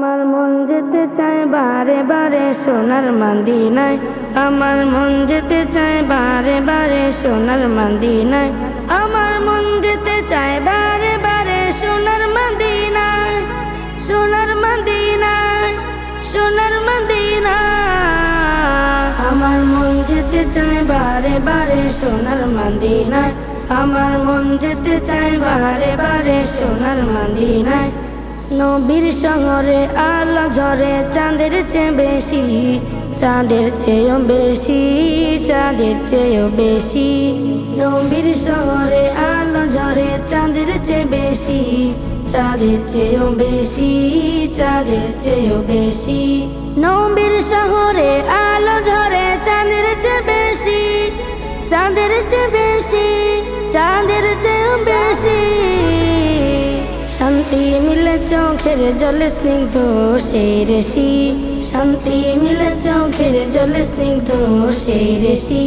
আমার মন যেতে চায় বারে বারে সোনার মান্দিনায়। আমার মন যেতে চায় বারে বারে সোনার মান্দিনায়। আমার মন যেতে চায় বারে বারে সোনার মান্দিনায়। সোনার মান্দিনায় সোনার মান্দিনায়। আমার মন যেতে চায় বারে বারে সোনার মান্দিনায়। আমার মন যেতে চায় বারে বারে সোনার মান্দিনায়। নবীর শহরে আলো ঝরে, চাঁদের চেয়ে বেশি, চাঁদের চেয়েও বেশি, চাঁদের চেয়েও বেশি। নবীর শহরে আলো ঝরে, চাঁদের চেয়ে বেশি, চাঁদের চেয়েও বেশি, চাঁদের চেয়েও বেশি। নবীর শহরে আলো ঝরে, চাঁদের চেয়ে বেশি, চাঁদের চেয়ে বেশি, চাঁদের চেয়েও বেশি শান্তি মিলে চোখের জলে স্নিগ্ধ সেই রেশি শান্তি মিলে চোখের জলে স্নিগ্ধ সেই রেশি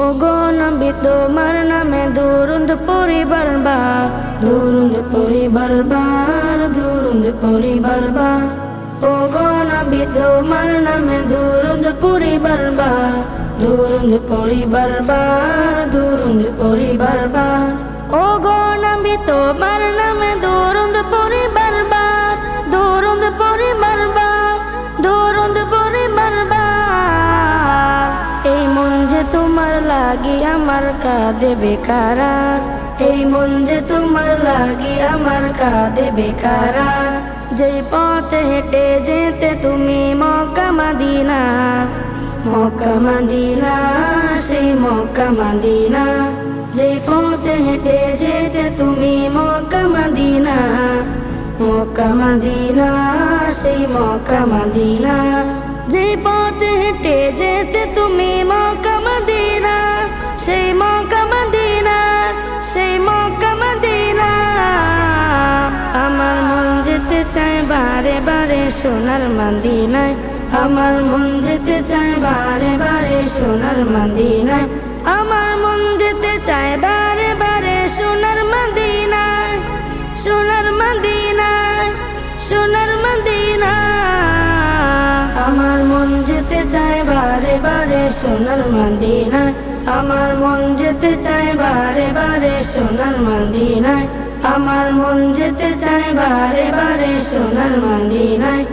ও গো নবী, তোমার নামে দুরুন্দ পরিবার বা, দুরুন্দ পরিবার বার দুরুন্দ পরিবার বা। ও গো নবী, তোমার নামে দুরুন্দ পরিবার বা, দুরুন্দ পরিবার বার দুরুন্দ পরিবার বার ও গো নবী, তোমার নামে দুরুন্দ লাগি আমার কাঁদে বেকারার। এই মন যে তোমার লাগি আমার কাঁদে বেকারার। যেই পথে হেঁটে যেতে তুমি মক্কা মাদিনা। মক্কা মাদিনা, সেই মক্কা মাদিনা। যে পথে হেঁটে যেতে তুমি মক্কা মাদিনা। মক্কা মাদিনা, সেই মক্কা মাদিনা। যে পথে হেঁটে যেতে বারে বারে সোনার মাদিনায়। আমার মন যেতে চায় বারে বারে সোনার মাদিনায়। আমার মন যেতে চায় বারে বারে সোনার মাদিনায়। সোনার মাদিনায় সোনার মাদিনায়। আমার মন যেতে চায় বারে বারে সোনার মাদিনায়। আমার মন যেতে চায় বারে বারে সোনার মাদিনায়। আমার মন যেতে চায় বারে বারে সোনার মাদিনায়।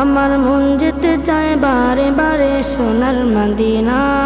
আমার মন যেতে চায় বারে বারে সোনার মাদিনায়।